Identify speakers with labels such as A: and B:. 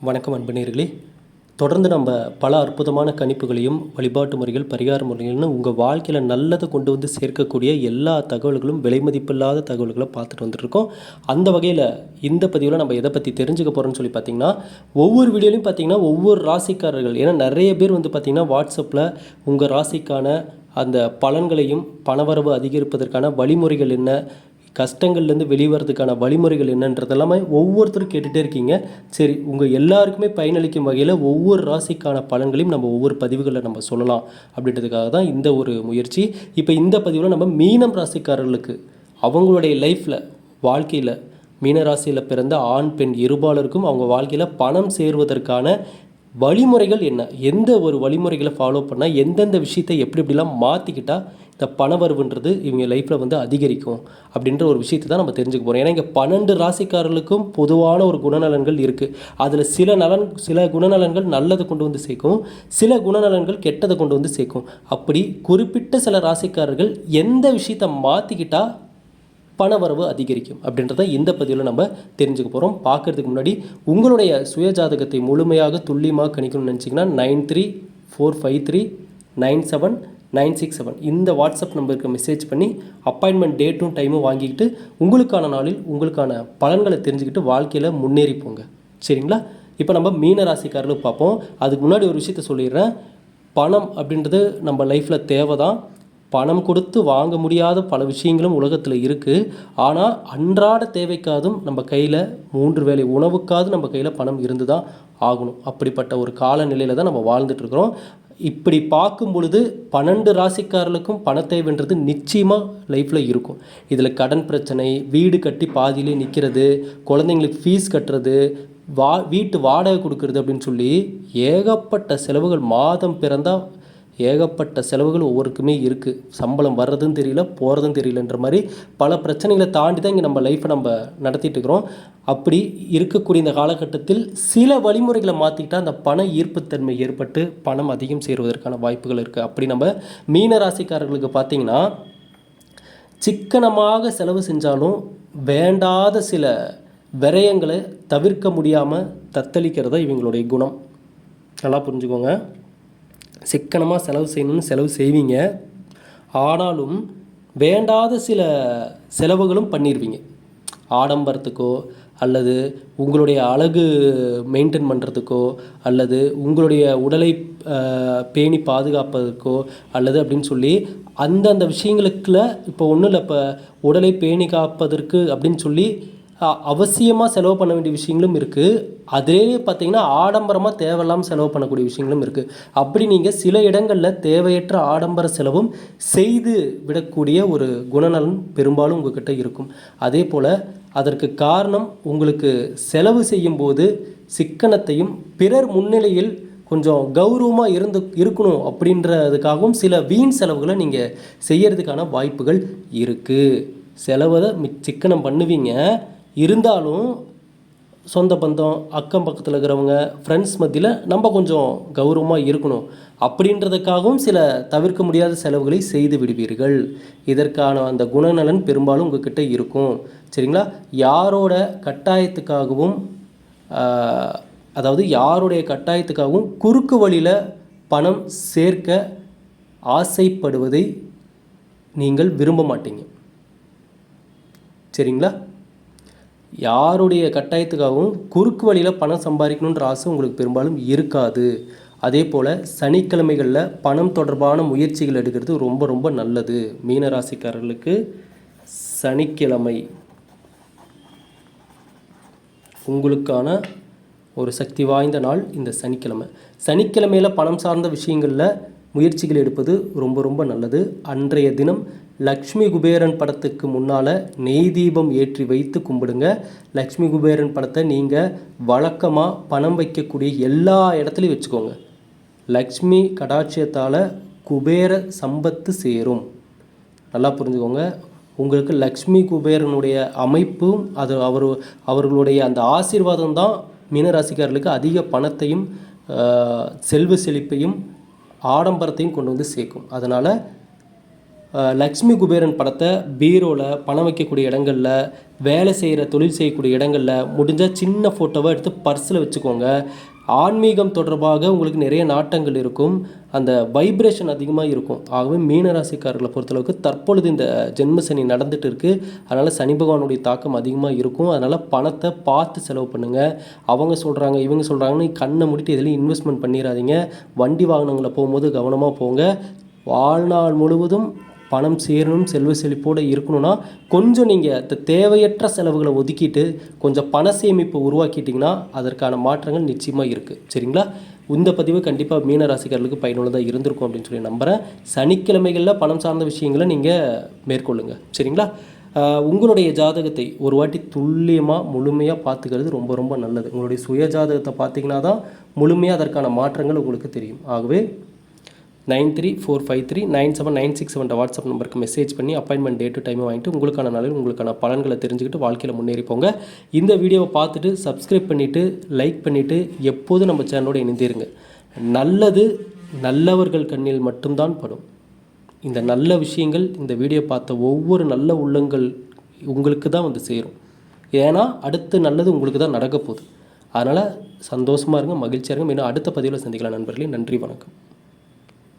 A: வணக்கம் அன்பனீர்களே தொடர்ந்து நம்ம பல அற்புதமான கணிப்புகளையும் வழிபாட்டு முறைகள் பரிகார முறைகள்னு உங்கள் வாழ்க்கையில் நல்லதை கொண்டு வந்து சேர்க்கக்கூடிய எல்லா தகவல்களும் விலை மதிப்பில்லாத தகவல்களை பார்த்துட்டு வந்துட்டுருக்கோம். அந்த வகையில் இந்த பதிவில் நம்ம எதை பற்றி தெரிஞ்சுக்க போகிறோம்னு சொல்லி பார்த்தீங்கன்னா ஒவ்வொரு வீடியோலையும் பார்த்தீங்கன்னா ஒவ்வொரு ராசிக்காரர்கள் ஏன்னா நிறைய பேர் வந்து பார்த்திங்கன்னா வாட்ஸ்அப்பில் உங்கள் ராசிக்கான அந்த பலன்களையும் பணவரவு அதிகரிப்பதற்கான வழிமுறைகள் என்ன கஷ்டங்கள்லேருந்து வெளிவரதுக்கான வழிமுறைகள் என்னன்றதெல்லாமே ஒவ்வொருத்தரும் கேட்டுகிட்டே இருக்கீங்க. சரி உங்கள் எல்லாருக்குமே பயனளிக்கும் வகையில் ஒவ்வொரு ராசிக்கான பலன்களையும் நம்ம ஒவ்வொரு பதிவுகளில் நம்ம சொல்லலாம் அப்படின்றதுக்காக தான் இந்த ஒரு முயற்சி. இப்போ இந்த பதிவில் நம்ம மீனம் ராசிக்காரர்களுக்கு அவங்களுடைய லைஃப்பில் வாழ்க்கையில் மீன ராசியில் பிறந்த ஆண் பெண் இருபாலருக்கும் அவங்க வாழ்க்கையில் பணம் சேருவதற்கான வழிமுறைகள் என்ன? எந்த ஒரு வழிமுறைகளை ஃபாலோ பண்ணால் எந்தெந்த விஷயத்தை எப்படி எப்படிலாம் மாற்றிக்கிட்டால் இந்த பணவரவுன்றது இவங்க லைஃப்பில் வந்து அதிகரிக்கும் அப்படின்ற ஒரு விஷயத்தை தான் நம்ம தெரிஞ்சுக்க போகிறோம் ஏன்னா இங்கே பன்னெண்டு ராசிக்காரர்களுக்கும் பொதுவான ஒரு குணநலன்கள் இருக்குது அதில் சில நலன் சில குணநலன்கள் நல்லதை கொண்டு வந்து சேர்க்கும் சில குணநலன்கள் கெட்டதை கொண்டு வந்து சேர்க்கும். அப்படி குறிப்பிட்ட சில ராசிக்காரர்கள் எந்த விஷயத்தை மாற்றிக்கிட்டால் பணவரவு அதிகரிக்கும் அப்படின்றத இந்த பதிவில் நம்ம தெரிஞ்சுக்க போகிறோம் பார்க்கறதுக்கு முன்னாடி உங்களுடைய சுயஜாதகத்தை முழுமையாக துல்லியமாக கணிக்கணும்னு நினச்சிங்கன்னா nine three four five three nine seven nine six seven. இந்த வாட்ஸ்அப் நம்பருக்கு மெசேஜ் பண்ணி அப்பாயின்மெண்ட் டேட்டும் டைமும் வாங்கிக்கிட்டு உங்களுக்கான நாளில் உங்களுக்கான பலன்களை தெரிஞ்சுக்கிட்டு வாழ்க்கையில் முன்னேறி போங்க சரிங்களா? இப்போ நம்ம மீன ராசிக்காரர்களுக்கு பார்ப்போம். அதுக்கு முன்னாடி ஒரு விஷயத்த சொல்லிடுறேன். பணம் அப்படின்றது நம்ம லைஃப்பில் தேவை தான் பணம் கொடுத்து வாங்க முடியாத பல விஷயங்களும் உலகத்தில் இருக்குது ஆனால் அன்றாட தேவைக்காதும் நம்ம கையில் மூன்று வேளை உணவுக்காவது நம்ம கையில் பணம் இருந்து தான் ஆகணும். அப்படிப்பட்ட ஒரு காலநிலையில் தான் நம்ம வாழ்ந்துட்டுருக்குறோம் இப்படி பார்க்கும் பொழுது பன்னெண்டு ராசிக்காரர்களுக்கும் பணத்தேவைன்றது நிச்சயமாக லைஃப்பில் இருக்கும். இதில் கடன் பிரச்சனை வீடு கட்டி பாதியிலே நிற்கிறது குழந்தைங்களுக்கு ஃபீஸ் கட்டுறது வா வீட்டு வாடகை கொடுக்கறது அப்படின்னு சொல்லி ஏகப்பட்ட செலவுகள் மாதம் பிறந்தால் ஏகப்பட்ட செலவுகள் ஒவ்வொருக்குமே இருக்குது சம்பளம் வர்றதும் தெரியல போகிறதும் தெரியலன்ற மாதிரி பல பிரச்சனைகளை தாண்டி தான் இங்கே நம்ம லைஃப்பை நம்ம நடத்திட்டு இருக்கிறோம். அப்படி இருக்கக்கூடிய இந்த காலகட்டத்தில் சில வழிமுறைகளை மாற்றிக்கிட்டால் அந்த பண ஈர்ப்புத்தன்மை ஏற்பட்டு பணம் அதிகம் சேருவதற்கான வாய்ப்புகள் இருக்குது அப்படி நம்ம மீன ராசிக்காரர்களுக்கு பார்த்தீங்கன்னா சிக்கனமாக செலவு செஞ்சாலும் வேண்டாத சில விரயங்களை தவிர்க்க முடியாமல் தத்தளிக்கிறதா இவங்களுடைய குணம். நல்லா புரிஞ்சுக்கோங்க. சிக்கனமாக செலவு செய்யணும்னு செலவு செய்வீங்க. ஆனாலும் வேண்டாத சில செலவுகளும் பண்ணிடுவீங்க ஆடம்பரத்துக்கோ அல்லது உங்களுடைய அழகு மெயின்டைன் பண்ணுறதுக்கோ அல்லது உங்களுடைய உடலை பேணி பாதுகாப்பதற்கோ அல்லது அப்படின்னு சொல்லி அந்தந்த விஷயங்களுக்குள்ள இப்போ ஒன்றும் இல்லை இப்போ உடலை பேணி காப்பதற்கு அப்படின்னு சொல்லி அவசியமாக செலவு பண்ண வேண்டிய விஷயங்களும் இருக்குது அதிலேயே பார்த்தீங்கன்னா ஆடம்பரமாக தேவையில்லாமல் செலவு பண்ணக்கூடிய விஷயங்களும் இருக்குது அப்படி நீங்கள் சில இடங்களில் தேவையற்ற ஆடம்பர செலவும் செய்து விடக்கூடிய ஒரு குணநலன் பெரும்பாலும் உங்ககிட்ட இருக்கும். அதே போல் அதற்கு காரணம் உங்களுக்கு செலவு செய்யும்போது சிக்கனத்தையும் பிறர் முன்னிலையில் கொஞ்சம் கௌரவமாக இருந்து இருக்கணும் அப்படின்றதுக்காகவும் சில வீண் செலவுகளை நீங்கள் செய்யறதுக்கான வாய்ப்புகள் இருக்குது செலவை மி சிக்கனம் பண்ணுவீங்க. இருந்தாலும் சொந்த பந்தம் அக்கம் பக்கத்தில் இருக்கிறவங்க ஃப்ரெண்ட்ஸ் மத்தியில் நம்ம கொஞ்சம் கௌரவமாக இருக்கணும். அப்படின்றதுக்காகவும் சில தவிர்க்க முடியாத செலவுகளை செய்து விடுவீர்கள். இதற்கான அந்த குணநலன் பெரும்பாலும் உங்ககிட்ட இருக்கும். சரிங்களா? யாரோட கட்டாயத்துக்காகவும் அதாவது யாருடைய கட்டாயத்துக்காகவும் குறுக்கு வழியில் பணம் சேர்க்க ஆசைப்படுவதை நீங்கள் விரும்ப மாட்டீங்க. சரிங்களா? யாருடைய கட்டாயத்துக்காகவும் குறுக்கு வழியில் பணம் சம்பாதிக்கணுன்ற ஆசை உங்களுக்கு பெரும்பாலும் இருக்காது. அதே போல் சனிக்கிழமைகளில் பணம் தொடர்பான முயற்சிகள் எடுக்கிறது ரொம்ப ரொம்ப நல்லது. மீனராசிக்காரர்களுக்கு சனிக்கிழமை. உங்களுக்கான ஒரு சக்தி வாய்ந்த நாள் இந்த சனிக்கிழமை. சனிக்கிழமையில் பணம் சார்ந்த விஷயங்களில் முயற்சிகள் எடுப்பது ரொம்ப ரொம்ப நல்லது. அன்றைய தினம் லக்ஷ்மி குபேரன் படத்துக்கு முன்னால் நெய் தீபம் ஏற்றி வைத்து கும்பிடுங்க. லக்ஷ்மி குபேரன் படத்தை நீங்கள் வழக்கமாக பணம் வைக்கக்கூடிய எல்லா இடத்துலையும் வச்சுக்கோங்க. லக்ஷ்மி கடாட்சியத்தால் குபேர சம்பத்து சேரும். நல்லா புரிஞ்சுக்கோங்க. உங்களுக்கு லக்ஷ்மி குபேரனுடைய அமைப்பும் அது அவர் அவர்களுடைய அந்த ஆசீர்வாதம் தான் மீனராசிக்காரர்களுக்கு அதிக பணத்தையும் செல்வ செழிப்பையும் ஆடம்பரத்தையும் கொண்டு வந்து சேர்க்கும். அதனால் லக்ஷ்மி குபேரன் படத்தை பீரோவில் பணம் வைக்கக்கூடிய இடங்களில் வேலை செய்கிற தொழில் செய்யக்கூடிய இடங்களில் முடிஞ்சால் சின்ன ஃபோட்டோவை எடுத்து பர்ஸில் வச்சுக்கோங்க. ஆன்மீகம் தொடர்பாக உங்களுக்கு நிறைய நாட்டங்கள் இருக்கும். அந்த வைப்ரேஷன் அதிகமாக இருக்கும். ஆகவே மீனராசிக்காரர்களை பொறுத்தளவுக்கு தற்பொழுது இந்த ஜென்ம சனி நடந்துட்டு இருக்குது அதனால் சனி பகவானுடைய தாக்கம் அதிகமாக இருக்கும். அதனால் பணத்தை பார்த்து செலவு பண்ணுங்கள் அவங்க சொல்கிறாங்க இவங்க சொல்கிறாங்கன்னு கண்ணை முடிட்டு எதுலையும் இன்வெஸ்ட்மெண்ட் பண்ணிடாதீங்க வண்டி வாகனங்களை போகும்போது கவனமாக போங்க. வாழ்நாள் முழுவதும் பணம் சேரணும் செல்வ செழிப்போடு இருக்கணும்னா கொஞ்சம் நீங்கள் தேவையற்ற செலவுகளை ஒதுக்கிட்டு கொஞ்சம் பண சேமிப்பு உருவாக்கிட்டிங்கன்னா அதற்கான மாற்றங்கள் நிச்சயமாக இருக்குது சரிங்களா? இந்த பதிவு கண்டிப்பாக மீன ராசிக்காரர்களுக்கு பயனுள்ளதாக இருந்திருக்கும் அப்படின்னு சொல்லி நம்புகிறேன் சனிக்கிழமைகளில் பணம் சார்ந்த விஷயங்களை நீங்கள் மேற்கொள்ளுங்க. சரிங்களா? உங்களுடைய ஜாதகத்தை ஒரு வாட்டி துல்லியமாக முழுமையாக பார்த்துக்கிறது ரொம்ப ரொம்ப நல்லது. உங்களுடைய சுய ஜாதகத்தை பார்த்தீங்கன்னா தான் முழுமையாக அதற்கான மாற்றங்கள் உங்களுக்கு தெரியும். ஆகவே nine three four five three nine seven nine six seven WhatsApp நம்பருக்கு மெசேஜ் பண்ணி அப்பாயின்மெண்ட் டேட்டு டைமை வாங்கிட்டு உங்களுக்கான நாளில் உங்களுக்கான பலன்களை தெரிஞ்சுக்கிட்டு வாழ்க்கையில் முன்னேறி போங்க. இந்த வீடியோவை பார்த்துட்டு சப்ஸ்கிரைப் பண்ணிவிட்டு லைக் பண்ணிவிட்டு எப்போதும் நம்ம சேனலோடு இணைந்திருங்க. நல்லது நல்லவர்கள் கண்ணில் மட்டும்தான் படும். இந்த நல்ல விஷயங்கள் இந்த வீடியோ பார்த்த ஒவ்வொரு நல்ல உள்ளங்கள் உங்களுக்கு தான் வந்து சேரும். ஏன்னா அடுத்து நல்லது உங்களுக்கு தான் நடக்க போகுது. அதனால் சந்தோஷமாக இருங்க மகிழ்ச்சியாக இருங்க. இன்னும் அடுத்த பதிவில் சந்திக்கலாம் நண்பர்களே. நன்றி வணக்கம்.